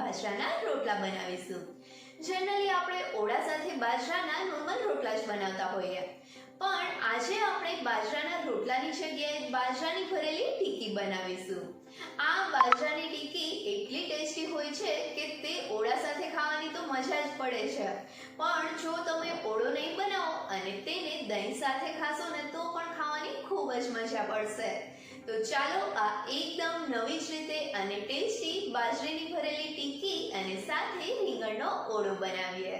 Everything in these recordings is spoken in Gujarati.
બાજરાના રોટલા બનાવીશું. જનરલી આપણે ઓળા સાથે બાજરાના નોર્મલ રોટલા જ બનાવતા હોઈએ. પણ આજે આપણે બાજરાના રોટલાની જગ્યાએ બાજરાની ભરેલી ટીકી બનાવીશું. આ બાજરાની ટીકી એટલી ટેસ્ટી હોય છે કે તે ઓળા સાથે ખાવાની તો મજા જ પડે છે. પણ જો તમે ઓળો નહીં બનાવો અને તેને દહીં સાથે ખાશો ને તો પણ ખાવાની ખૂબ જ મજા પડશે. તો ચાલો આ એકદમ નવી જ રીતે અને ટેસ્ટી બાજરીની ભરેલી ટીકી અને સાથે રીંગણનો ઓળો બનાવીએ.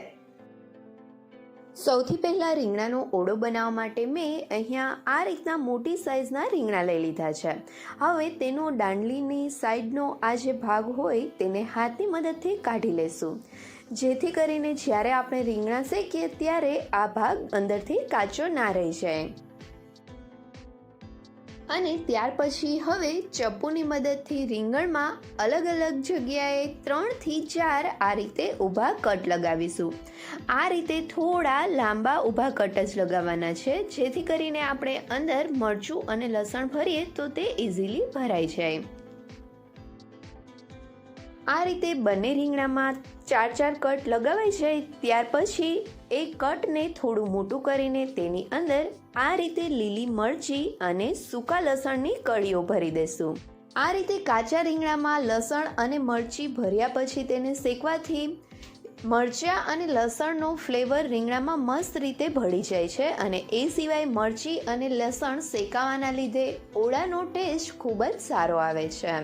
સૌથી પહેલાં રીંગણાનો ઓળો બનાવવા માટે મેં અહીંયા આ રીતના મોટી સાઇઝના રીંગણા લઈ લીધા છે. હવે તેનો દાંડલીની સાઈડનો આ જે ભાગ હોય તેને હાથની મદદથી કાઢી લેશું. જેથી કરીને જ્યારે આપણે રીંગણા શેકીએ ત્યારે આ ભાગ અંદરથી કાચો ના રહી જાય. અને ત્યાર પછી હવે ચપ્પુની મદદથી રીંગણમાં અલગ અલગ જગ્યાએ ત્રણથી ચાર આ રીતે ઊભા કટ લગાવીશું. આ રીતે થોડા લાંબા ઊભા કટ જ લગાવવાના છે, જેથી કરીને આપણે અંદર મરચું અને લસણ ભરીએ તો તે ઇઝીલી ભરાઈ જાય. આ રીતે બંને રીંગણામાં ચાર ચાર કટ લગાવાઈ જાય, ત્યાર પછી એક કટને થોડું મોટું કરીને તેની અંદર આ રીતે લીલી મરચી અને સૂકા લસણની કળીઓ ભરી દેશું. આ રીતે કાચા રીંગણામાં લસણ અને મરચી ભર્યા પછી તેને શેકવાથી મરચાં અને લસણનો ફ્લેવર રીંગણામાં મસ્ત રીતે ભળી જાય છે અને એ સિવાય મરચી અને લસણ શેકાવાના લીધે ઓળાનો ટેસ્ટ ખૂબ જ સારો આવે છે.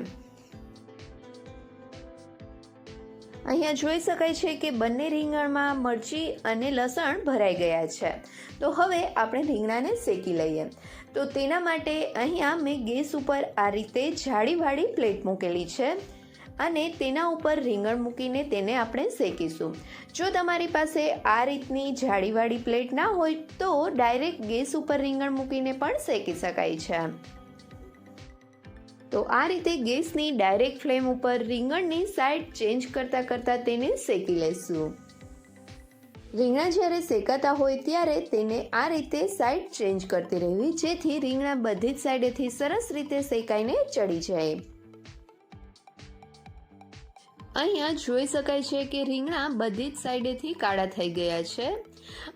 અહીંયા જોઈ શકાય છે કે બંને રીંગણમાં મરચી અને લસણ ભરાઈ ગયા છે. તો હવે આપણે રીંગણાને શેકી લઈએ. તો તેના માટે અહીંયા મેં ગેસ ઉપર આ રીતે જાડીવાળી પ્લેટ મૂકેલી છે અને તેના ઉપર રીંગણ મૂકીને તેને આપણે શેકીશું. જો તમારી પાસે આ રીતની જાળીવાળી પ્લેટ ના હોય તો ડાયરેક્ટ ગેસ ઉપર રીંગણ મૂકીને પણ શેકી શકાય છે. તો આ રીતે ગેસની ડાયરેક્ટ ફ્લેમ ઉપર રીંગણની સાઈડ ચેન્જ કરતાં કરતાં તેને શેકી લઈશું રીંગણા જ્યારે શેકાતા હોય ત્યારે તેને આ રીતે સાઈડ ચેન્જ કરતી રહેવી, જેથી રીંગણા બધી જ સાઈડેથી સરસ રીતે શેકાઈને ચડી જાય. અહીંયા જોઈ શકાય છે કે રીંગણા બધી જ સાઈડેથી કાળા થઈ ગયા છે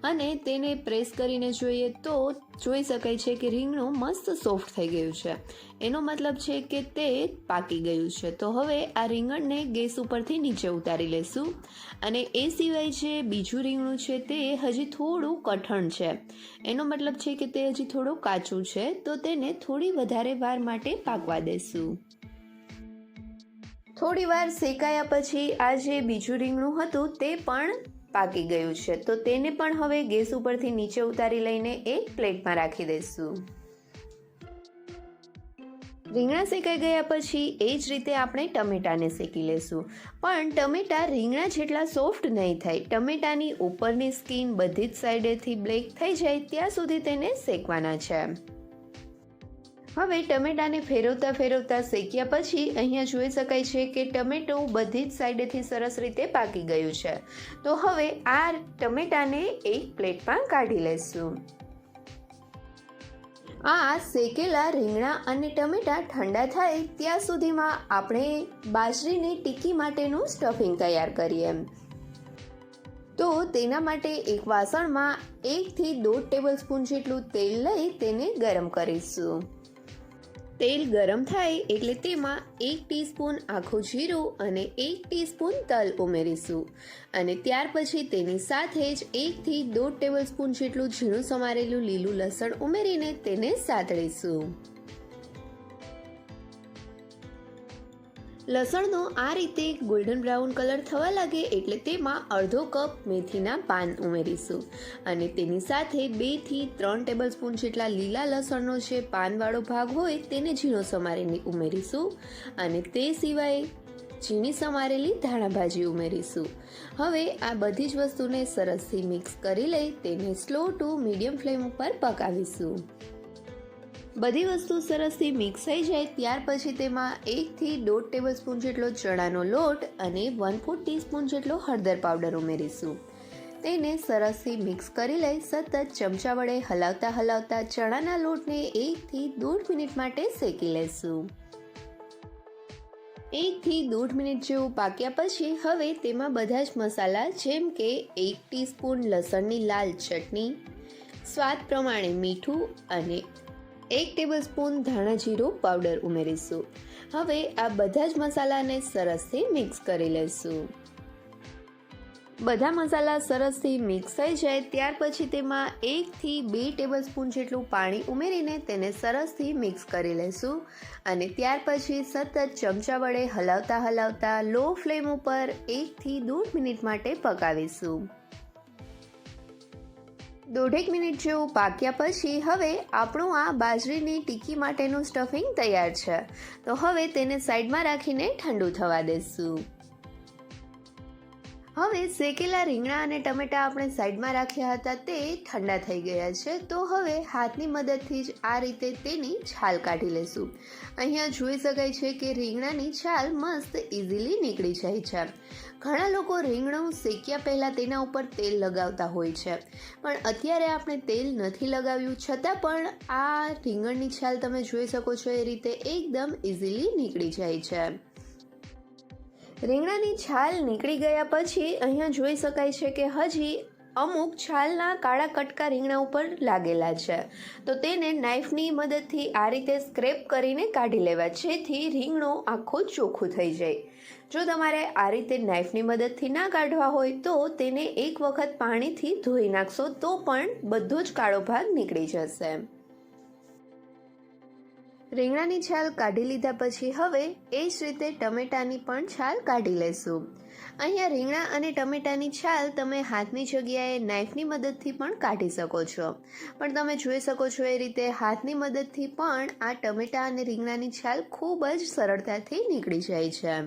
અને તેને પ્રેસ કરીને જોઈએ તો જોઈ શકાય છે કે રીંગણું મસ્ત સોફ્ટ થઈ ગયું છે. એનો મતલબ છે કે તે પાકી ગયું છે. તો હવે આ રીંગણને ગેસ ઉપરથી નીચે ઉતારી લેશું અને એ સિવાય જે બીજું રીંગણું છે તે હજી થોડું કઠણ છે. એનો મતલબ છે કે તે હજી થોડું કાચું છે. તો તેને થોડી વધારે વાર માટે પાકવા દેશું. થોડી વાર શેકાયા પછી આ જે બીજું રીંગણું હતું તે પણ પાકી ગયું છે. તો તેને પણ હવે ગેસ ઉપરથી નીચે ઉતારી લઈને એક પ્લેટમાં રાખી દઈશું. રીંગણા શેકાઈ ગયા પછી એ જ રીતે આપણે ટમેટાને શેકી લેશું. પણ ટમેટા રીંગણા જેટલા સોફ્ટ નહીં થાય, ટમેટાની ઉપરની સ્કીન બધી જ સાઈડેથી બ્લેક થઈ જાય, ત્યાં સુધી તેને શેકવાના છે. હવે ટમેટાને ફેરવતા ફેરવતા શેક્યા પછી અહીંયા જોઈ શકાય છે કે ટમેટું બધી જ સાઈડેથી સરસ રીતે પાકી ગયું છે. તો હવે આ ટમેટાને એક પ્લેટમાં કાઢી લઈશું આ શેકેલા રીંગણા અને ટમેટા ઠંડા થાય ત્યાં સુધીમાં આપણે બાજરીની ટીકી માટેનું સ્ટફિંગ તૈયાર કરીએ. તો તેના માટે એક વાસણમાં એકથી દોઢ ટેબલ સ્પૂન જેટલું તેલ લઈ તેને ગરમ કરીશું. તેલ ગરમ થાય એટલે તેમાં એક ટીસ્પૂન આખું જીરું અને એક ટીસ્પૂન તલ ઉમેરીશું. અને ત્યાર પછી તેની સાથે જ એકથી દોઢ ટેબલ સ્પૂન જેટલું ઝીણું સમારેલું લીલું લસણ ઉમેરીને તેને સાતળીશું. લસણનો આ રીતે ગોલ્ડન બ્રાઉન કલર થવા લાગે એટલે તેમાં અડધો કપ મેથીના પાન ઉમેરીશું. અને તેની સાથે બેથી ત્રણ ટેબલ સ્પૂન જેટલા લીલા લસણનો જે પાનવાળો ભાગ હોય તેને ઝીણો સમારીને ઉમેરીશું. અને તે સિવાય ઝીણી સમારેલી ધાણા ભાજી ઉમેરીશું. હવે આ બધી જ વસ્તુને સરસથી મિક્સ કરી લઈ તેને સ્લો ટુ મીડિયમ ફ્લેમ ઉપર પકાવીશું. બધી વસ્તુ સરસથી મિક્સ થઈ જાય, ત્યાર પછી તેમાં એકથી દોઢ ટેબલ સ્પૂન જેટલો ચણાનો લોટ અને વન ફોર્થ ટીસ્પૂન જેટલો હળદર પાવડર ઉમેરીશું. તેને સરસથી મિક્સ કરી લઈ સતત ચમચા વડે હલાવતા હલાવતા ચણાના લોટને એકથી દોઢ મિનિટ માટે શેકી લેશું. એકથી દોઢ મિનિટ જેવું પાક્યા પછી હવે તેમાં બધા જ મસાલા જેમ કે એક ટીસ્પૂન લસણની લાલ ચટણી, સ્વાદ પ્રમાણે મીઠું અને એક ટેબલસ્પૂન ધાણા જીરું પાવડર ઉમેરીશું. હવે આ બધા જ મસાલાને સરસથી મિક્સ કરી લઈશું બધા મસાલા સરસથી મિક્સ થઈ જાય ત્યાર પછી તેમાં એકથી બે ટેબલસ્પૂન જેટલું પાણી ઉમેરીને તેને સરસથી મિક્સ કરી લઈશું અને ત્યાર પછી સતત ચમચા વડે હલાવતા હલાવતા લો ફ્લેમ ઉપર એકથી દોઢ મિનિટ માટે પકાવીશું. દોઢેક મિનિટ જેવું પાક્યા પછી હવે આપણું આ બાજરીની ટીકી માટેનું સ્ટફિંગ તૈયાર છે. તો હવે તેને સાઈડમાં રાખીને ઠંડુ થવા દેશું. હવે શેકેલા રીંગણા અને ટમેટા આપણે સાઈડમાં રાખ્યા હતા તે ઠંડા થઈ ગયા છે. તો હવે હાથની મદદથી જ આ રીતે તેની છાલ કાઢી લેશું. અહીંયા જોઈ શકાય છે કે રીંગણાની છાલ મસ્ત ઇઝીલી નીકળી જાય છે. ઘણા લોકો રીંગણું શેક્યા પહેલાં તેના ઉપર તેલ લગાવતા હોય છે. પણ અત્યારે આપણે તેલ નથી લગાવ્યું. છતાં પણ આ રીંગણની છાલ તમે જોઈ શકો છો, એ રીતે એકદમ ઇઝીલી નીકળી જાય છે. રીંગણાની છાલ નીકળી ગયા પછી અહીંયા જોઈ શકાય છે કે હજી અમુક છાલના કાળા કટકા રીંગણા ઉપર લાગેલા છે. તો તેને નાઈફની મદદથી આ રીતે સ્ક્રેપ કરીને કાઢી લેવા. જેથી રીંગણું આખું ચોખ્ખું થઈ જાય. જો તમારે આ રીતે નાઈફની મદદથી ના કાઢવા હોય તો તેને એક વખત પાણીથી ધોઈ નાખશો તો પણ બધો જ કાળો ભાગ નીકળી જશે. રીંગણાની છાલ કાઢી લીધા પછી હવે એ જ રીતે ટમેટાની પણ છાલ કાઢી લેશું. અહીંયા રીંગણા અને ટમેટાની છાલ તમે હાથની જગ્યાએ નાઈફની મદદથી પણ કાઢી શકો છો. પણ તમે જોઈ શકો છો એ રીતે હાથની મદદથી પણ આ ટમેટા અને રીંગણાની છાલ ખૂબ જ સરળતાથી નીકળી જાય છે.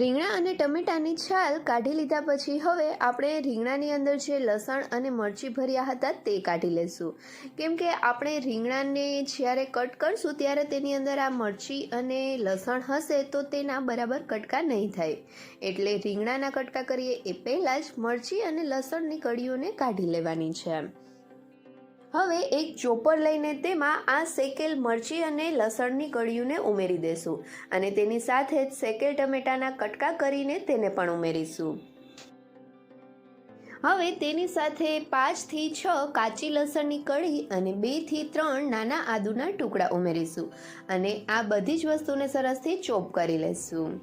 રીંગણા અને ટમેટાની છાલ કાઢી લીધા પછી હવે આપણે રીંગણાની અંદર જે લસણ અને મરચી ભર્યા હતા તે કાઢી લેશું. કેમ કે આપણે રીંગણાને જ્યારે કટ કરશું ત્યારે તેની અંદર આ મરચી અને લસણ હશે તો તેના બરાબર કટકા નહીં થાય. એટલે રીંગણાના કટકા કરીએ એ પહેલાં જ મરચી અને લસણની કળીઓને કાઢી લેવાની છે. હવે એક ચોપર લઈને તેમાં આ શેકેલ મરચી અને લસણની કળીઓને ઉમેરી દેશું અને તેની સાથે જ શેકેલ ટમેટાના કટકા કરીને તેને પણ ઉમેરીશું. હવે તેની સાથે પાંચથી છ કાચી લસણની કળી અને બેથી ત્રણ નાના આદુના ટુકડા ઉમેરીશું અને આ બધી જ વસ્તુને સરસથી ચોપ કરી લઈશું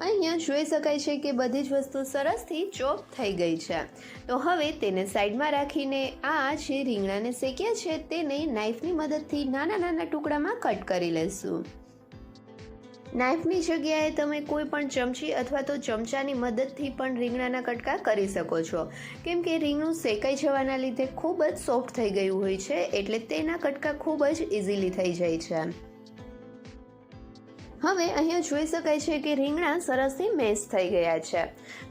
અહીંયા જોઈ શકાય છે કે બધી જ વસ્તુ સરસથી ચોપ થઈ ગઈ છે. તો હવે તેને સાઈડમાં રાખીને આ જે રીંગણાને શેક્યા છે તેને નાઈફની મદદથી નાના નાના ટુકડામાં કટ કરી લેશું. નાઈફની જગ્યાએ તમે કોઈ પણ ચમચી અથવા તો ચમચાની મદદથી પણ રીંગણાના કટકા કરી શકો છો. કેમ કે રીંગણું શેકાઈ જવાના લીધે ખૂબ જ સોફ્ટ થઈ ગયું હોય છે, એટલે તેના કટકા ખૂબ જ ઇઝીલી થઈ જાય છે. હવે અહીંયા જોઈ શકાય છે કે રીંગણા સરસથી મેશ થઈ ગયા છે.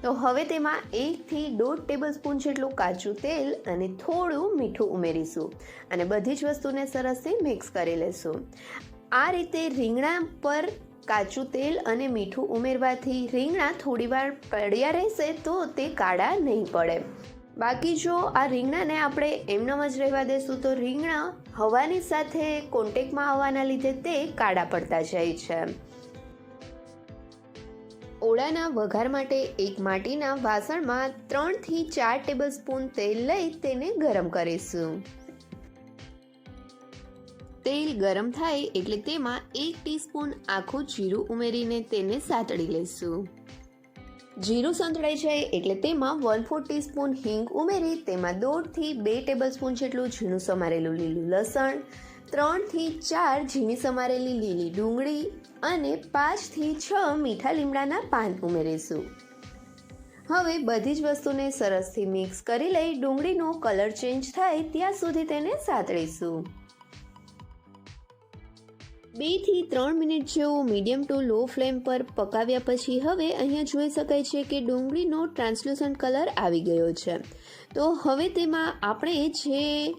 તો હવે તેમાં એકથી દોઢ ટેબલ સ્પૂન જેટલું કાચું તેલ અને થોડું મીઠું ઉમેરીશું અને બધી જ વસ્તુને સરસથી મિક્સ કરી લેશું. આ રીતે રીંગણા પર કાચું તેલ અને મીઠું ઉમેરવાથી રીંગણા થોડીવાર પડ્યા રહેશે તો તે કાળા નહીં પડે. બાકી જો આ રીંગણાને આપણે એમનામ જ રહેવા દેશું, તો રીંગણા હવાની સાથે કોન્ટેકમાં આવવાના લીધે તે કાળા પડતા જાય છે. ઓળાના વઘાર માટે એક માટીના વાસણમાં ત્રણથી ચાર ટેબલ સ્પૂન તેલ લઈ તેને ગરમ કરીશું. તેલ ગરમ થાય એટલે તેમાં એક ટીસ્પૂન આખું જીરું ઉમેરીને તેને સાતળી લઈશું. જીરું સંતળાઈ જાય એટલે તેમાં વન ફોર ટીસ્પૂન હિંગ ઉમેરી, તેમાં દોઢથી બે ટેબલ સ્પૂન જેટલું ઝીણું સમારેલું લીલું લસણ, ત્રણથી ચાર ઝીણી સમારેલી લીલી ડુંગળી અને પાંચથી છ મીઠા લીમડાના પાન ઉમેરીશું. હવે બધી જ વસ્તુને સરસથી મિક્સ કરી લઈ ડુંગળીનો કલર ચેન્જ થાય ત્યાં સુધી તેને સાતળીશું. બેથી ત્રણ મિનિટ જેવું મીડિયમ ટુ લો ફ્લેમ પર પકાવ્યા પછી હવે અહીંયા જોઈ શકાય છે કે ડુંગળીનો ટ્રાન્સલ્યુસન્ટ કલર આવી ગયો છે. તો હવે તેમાં આપણે જે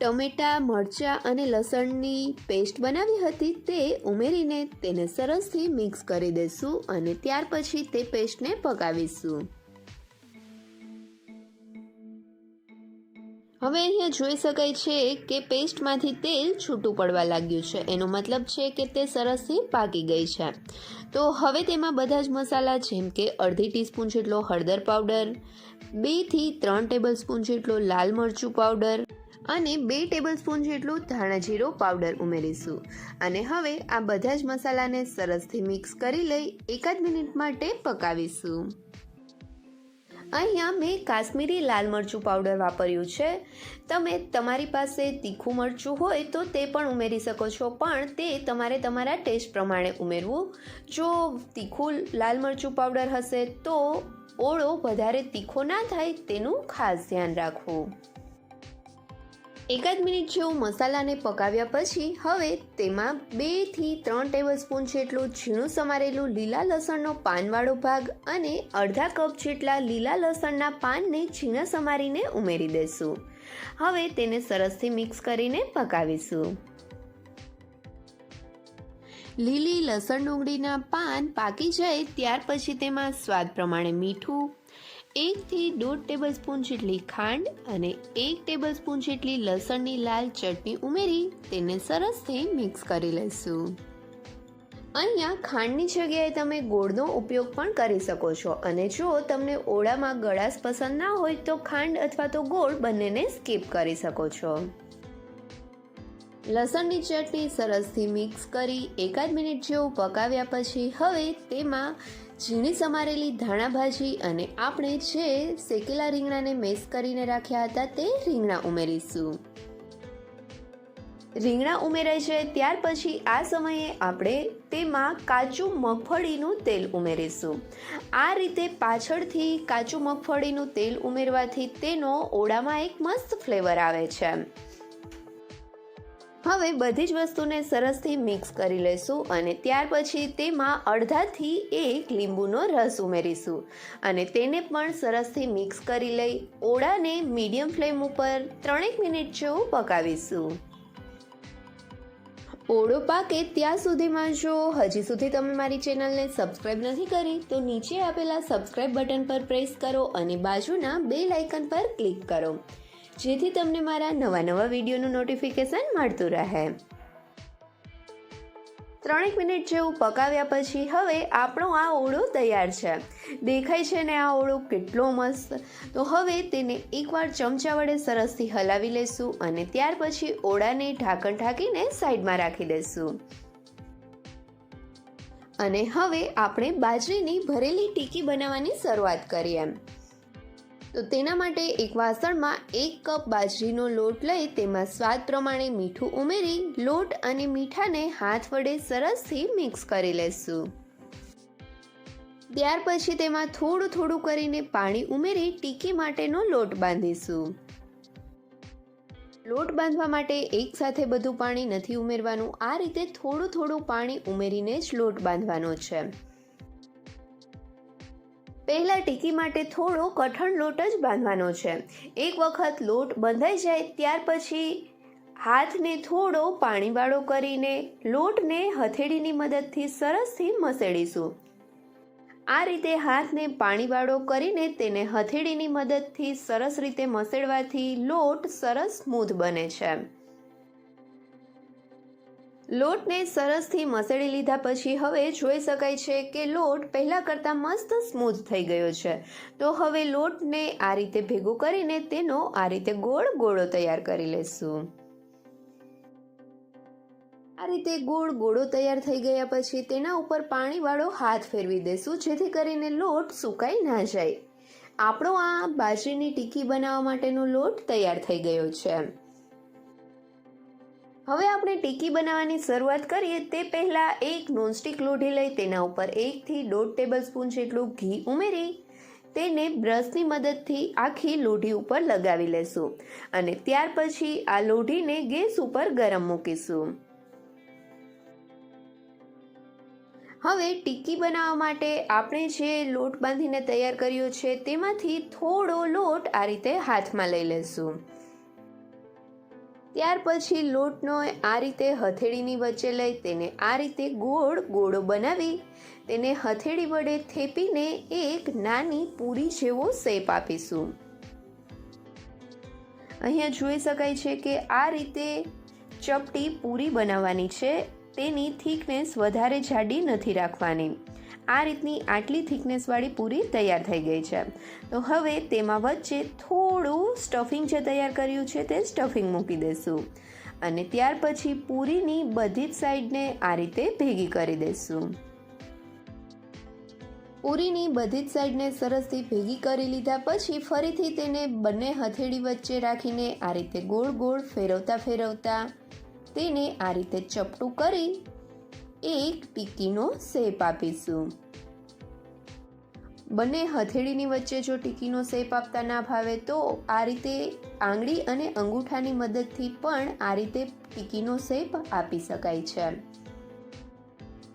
ટમેટા, મરચાં અને લસણની પેસ્ટ બનાવી હતી તે ઉમેરીને તેને સરસથી મિક્સ કરી દઈશું અને ત્યાર પછી તે પેસ્ટને પકાવીશું. હવે અહીંયા જોઈ શકાય છે કે પેસ્ટમાંથી તેલ છૂટું પડવા લાગ્યું છે. એનો મતલબ છે કે તે સરસથી પાકી ગઈ છે. તો હવે તેમાં બધા જ મસાલા જેમ કે અડધી ટીસ્પૂન જેટલો હળદર પાવડર, બેથી ત્રણ ટેબલ સ્પૂન જેટલો લાલ મરચું પાવડર અને બે ટેબલ સ્પૂન જેટલું ધાણા જીરો પાવડર ઉમેરીશું. અને હવે આ બધા જ મસાલાને સરસથી મિક્સ કરી લઈ એકાદ મિનિટ માટે પકાવીશું. અહીંયા મેં કાશ્મીરી લાલ મરચું પાવડર વાપર્યું છે. તમે તમારી પાસે તીખું મરચું હોય તો તે પણ ઉમેરી શકો છો, પણ તે તમારે તમારા ટેસ્ટ પ્રમાણે ઉમેરવું. જો તીખું લાલ મરચું પાવડર હશે તો ઓળો વધારે તીખો ના થાય તેનું ખાસ ધ્યાન રાખવું. એકાદ મિનિટ જેવું મસાલાને પકાવ્યા પછી હવે તેમાં બેથી ત્રણ ટેબલ સ્પૂન જેટલું ઝીણું સમારેલું લીલા લસણનો પાનવાળો ભાગ અને અડધા કપ જેટલા લીલા લસણના પાનને ઝીણા સમારીને ઉમેરી દઈશું. હવે તેને સરસથી મિક્સ કરીને પકાવીશું. લીલી લસણ ડુંગળીના પાન પાકી જાય ત્યાર પછી તેમાં સ્વાદ પ્રમાણે મીઠું એકથી દોઢ ટેબલ સ્પૂન જેટલી ખાંડ અને એક ટેબલ સ્પૂન જેટલી લસણની લાલ ચટણી ઉમેરી તેને સરસથી મિક્સ કરી લઈશું. અહીંયા ખાંડની જગ્યાએ તમે ગોળનો ઉપયોગ પણ કરી શકો છો અને જો તમને ઓળામાં ગળાશ પસંદ ના હોય તો ખાંડ અથવા તો ગોળ બંનેને સ્કીપ કરી શકો છો. લસણની ચટણી સરસથી મિક્સ કરી એકાદ મિનિટ જેવું પકાવ્યા પછી હવે તેમાં ઝીણી સમારેલી ધાણા ભાજી અને આપણે જે શેકેલા રીંગણાને મેસ કરીને રાખ્યા હતા તે રીંગણા ઉમેરીશું. રીંગણા ઉમેરાય છે, ત્યાર પછી આ સમયે આપણે તેમાં કાચું મગફળીનું તેલ ઉમેરીશું. આ રીતે પાછળથી કાચું મગફળીનું તેલ ઉમેરવાથી તેનો ઓળામાં એક મસ્ત ફ્લેવર આવે છે. હવે બધી જ વસ્તુને સરસથી મિક્સ કરી લઈશું અને ત્યાર પછી તેમાં અડધાથી એક લીંબુનો રસ ઉમેરીશું અને તેને પણ સરસથી મિક્સ કરી લઈ ઓળાને મીડિયમ ફ્લેમ ઉપર ત્રણેક મિનિટ જેવું પકાવીશું. ઓળો પાકે ત્યાં સુધીમાં જો હજી સુધી તમે મારી ચેનલને સબસ્ક્રાઇબ નથી કરી, તો નીચે આપેલા સબસ્ક્રાઇબ બટન પર પ્રેસ કરો અને બાજુના બે લાઇકન પર ક્લિક કરો. જેથી તમને મારા નવા નવા વિડીયોનું નોટિફિકેશન મળતું રહે. ત્રણેક મિનિટ જેવું પકાવ્યા પછી હવે આપણો આ ઓળો તૈયાર છે. દેખાય છે ને આ ઓળો કેટલો મસ્ત. તો હવે તેને એકવાર ચમચા વડે સરસથી હલાવી લેશું અને ત્યાર પછી ઓળાને ઢાંકણ ઢાંકીને સાઈડમાં રાખી દઈશું અને હવે આપણે બાજરીની ભરેલી ટીકી બનાવવાની શરૂઆત કરીએ. એમ તો તેના માટે એક વાસણમાં એક કપ બાજરીનો લોટ લઈ તેમાં સ્વાદ પ્રમાણે મીઠું ઉમેરી, લોટ અને મીઠાને હાથ વડે સરસથી મિક્સ કરી લેશું. ત્યાર પછી તેમાં થોડું થોડું કરીને પાણી ઉમેરી ટીકી માટેનો લોટ બાંધીશું. લોટ બાંધવા માટે એકસાથે બધું પાણી નથી ઉમેરવાનું. આ રીતે થોડું થોડું પાણી ઉમેરીને જ લોટ બાંધવાનો છે. પહેલાં ટીકી માટે થોડો કઠણ લોટ જ બાંધવાનો છે. એક વખત લોટ બંધાઈ જાય ત્યાર પછી હાથને થોડો પાણીવાળો કરીને લોટને હથેળીની મદદથી સરસથી મસેડીશું. આ રીતે હાથને પાણીવાળો કરીને તેને હથેળીની મદદથી સરસ રીતે મસેડવાથી લોટ સરસ સ્મૂથ બને છે. લોટને સરસથી મસળી લીધા પછી હવે જોઈ શકાય છે કે લોટ પહેલાં કરતાં મસ્ત સ્મૂથ થઈ ગયો છે. તો હવે લોટને આ રીતે ભેગું કરીને તેનો આ રીતે ગોળ ગોળો તૈયાર કરી લેશું. આ રીતે ગોળ ગોળો તૈયાર થઈ ગયા પછી તેના ઉપર પાણીવાળો હાથ ફેરવી દેશું, જેથી કરીને લોટ સુકાઈ ના જાય. આપણો આ બાજરીની ટીકી બનાવવા માટેનો લોટ તૈયાર થઈ ગયો છે. હવે આપણે ટીકી બનાવવાની શરૂઆત કરીએ તે પહેલાં એક નોનસ્ટિક લોઢી લઈ તેના ઉપર એકથી દોઢ ટેબલ સ્પૂન જેટલું ઘી ઉમેરી તેને બ્રશની મદદથી આખી લોઢી ઉપર લગાવી લેશું અને ત્યાર પછી આ લોઢીને ગેસ ઉપર ગરમ મૂકીશું. હવે ટીકી બનાવવા માટે આપણે જે લોટ બાંધીને તૈયાર કર્યો છે તેમાંથી થોડો લોટ આ રીતે હાથમાં લઈ લેશું. ત્યાર પછી લોટનો આ રીતે હથેળીની વચ્ચે લઈ તેને આ રીતે ગોળ ગોળો બનાવી, તેને હથેળી વડે થેપીને એક નાની પૂરી જેવો શેપ આપીશું. અહીંયા જોઈ શકાય છે કે આ રીતે ચપટી પૂરી બનાવવાની છે. તેની થિકનેસ વધારે જાડી નથી રાખવાની. આ રીતની આટલી થિકનેસવાળી પૂરી તૈયાર થઈ ગઈ છે. તો હવે તેમાં વચ્ચે થોડું સ્ટફિંગ જે તૈયાર કર્યું છે તે સ્ટફિંગ મૂકી દઈશું અને ત્યાર પછી પૂરીની બધી જ સાઈડને આ રીતે ભેગી કરી દઈશું પૂરીની બધી જ સાઈડને સરસથી ભેગી કરી લીધા પછી ફરીથી તેને બંને હથેળી વચ્ચે રાખીને આ રીતે ગોળ ગોળ ફેરવતા ફેરવતા તેને આ રીતે ચપટું કરી એક ટીકીનો શેપ આપીશું. બંને હથેળીની વચ્ચે જો ટીકીનો શેપ આપતા ના ભાવે તો આ રીતે આંગળી અને અંગૂઠાની મદદથી પણ આ રીતે ટીકીનો શેપ આપી શકાય છે.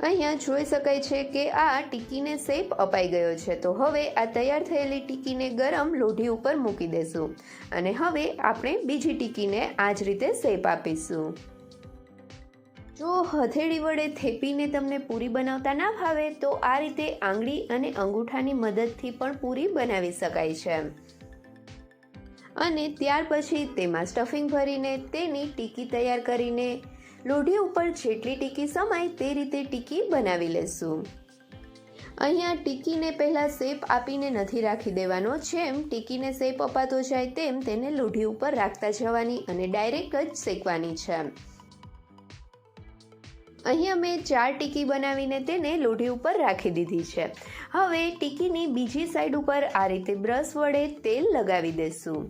અહીંયા જોઈ શકાય છે કે આ ટીકીને શેપ અપાઈ ગયો છે. તો હવે આ તૈયાર થયેલી ટીકીને ગરમ લોઢી ઉપર મૂકી દેશું. અને હવે આપણે બીજી ટીકીને આ જ રીતે શેપ આપીશું. જો હથેળી વડે થેપીને તમને પૂરી બનાવતા ના ભાવે તો આ રીતે આંગળી અને અંગૂઠાની મદદથી પણ પૂરી બનાવી શકાય છે. અને ત્યાર પછી તેમાં સ્ટફિંગ ભરીને તેની ટીકી તૈયાર કરીને લોઢી ઉપર જેટલી ટીકી સમાય તે રીતે ટીકી બનાવી લેશું. અહીંયા ટીકીને પહેલાં શેપ આપીને નથી રાખી દેવાનો, જેમ ટીકીને શેપ અપાતો જાય તેમ તેને લોઢી ઉપર રાખતા જવાની અને ડાયરેક્ટ જ શેકવાની છે. અહીંયા અમે ચાર ટીકી બનાવીને તેને લોઢી ઉપર રાખી દીધી છે. હવે ટીકીની બીજી સાઈડ ઉપર આ રીતે બ્રશ વડે તેલ લગાવી દેશું.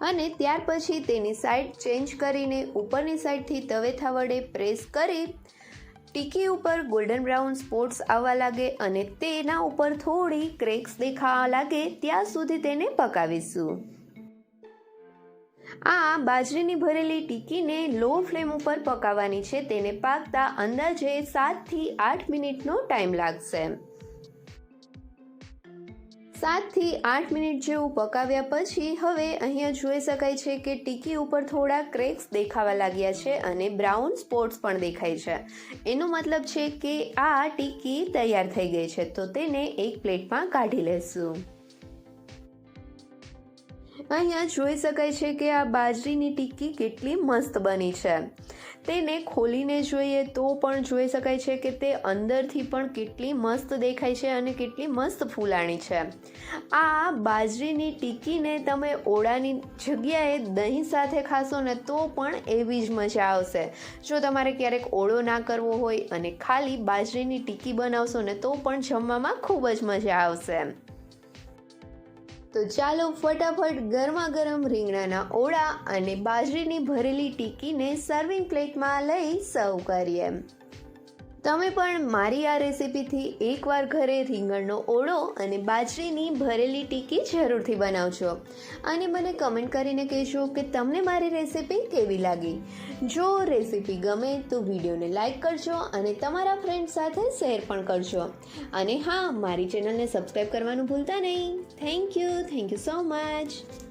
અને ત્યાર પછી તેની સાઈડ ચેન્જ કરીને ઉપરની સાઈડથી તવેથા વડે પ્રેસ કરી ટીકી ઉપર ગોલ્ડન બ્રાઉન સ્પોટ્સ આવવા લાગે અને તેના ઉપર થોડી ક્રેક્સ દેખાવા લાગે ત્યાં સુધી તેને પકાવીશું. આ બાજરીની ભરેલી ટીકીને લો ફ્લેમ ઉપર પકાવવાની છે. તેને પાકતા અંદાજે સાતથી આઠ મિનિટનો ટાઈમ લાગશે. સાતથી આઠ મિનિટ જેવું પકાવ્યા પછી હવે અહીંયા જોઈ શકાય છે કે ટીકી ઉપર થોડા ક્રેક્સ દેખાવા લાગ્યા છે અને બ્રાઉન સ્પોટ્સ પણ દેખાય છે. એનો મતલબ છે કે આ ટીકી તૈયાર થઈ ગઈ છે. તો તેને એક પ્લેટમાં કાઢી લેશું. અહીંયા જોઈ શકાય છે કે આ બાજરીની ટિક્કી કેટલી મસ્ત બની છે. તેને ખોલીને જોઈએ તો પણ જોઈ શકાય છે કે તે અંદરથી પણ કેટલી મસ્ત દેખાય છે અને કેટલી મસ્ત ફૂલાણી છે. આ બાજરીની ટિક્કીને તમે ઓળાની જગ્યાએ દહીં સાથે ખાશો ને તો પણ એવી જ મજા આવશે. જો તમારે ક્યારેક ઓળો ના કરવો હોય અને ખાલી બાજરીની ટિક્કી બનાવશો ને તો પણ જમવામાં ખૂબ જ મજા આવશે. તો ચાલો ફટાફટ ગરમા ગરમ રીંગણાના ઓળા અને બાજરીની ભરેલી ટીકીને સર્વિંગ પ્લેટમાં લઈ સર્વ કરીએ. તમે પણ મારી આ રેસીપીથી એકવાર ઘરે રીંગણનો ઓળો અને બાજરીની ભરેલી ટીકી જરૂરથી બનાવજો. અને મને કમેન્ટ કરીને કહેજો કે તમને મારી રેસીપી કેવી લાગી. જો રેસીપી ગમે તો વિડીયોને લાઇક કરજો અને તમારા ફ્રેન્ડ સાથે શેર પણ કરજો. અને હા, મારી ચેનલને સબસ્ક્રાઈબ કરવાનું ભૂલતા નહીં. Thank you thank you so much.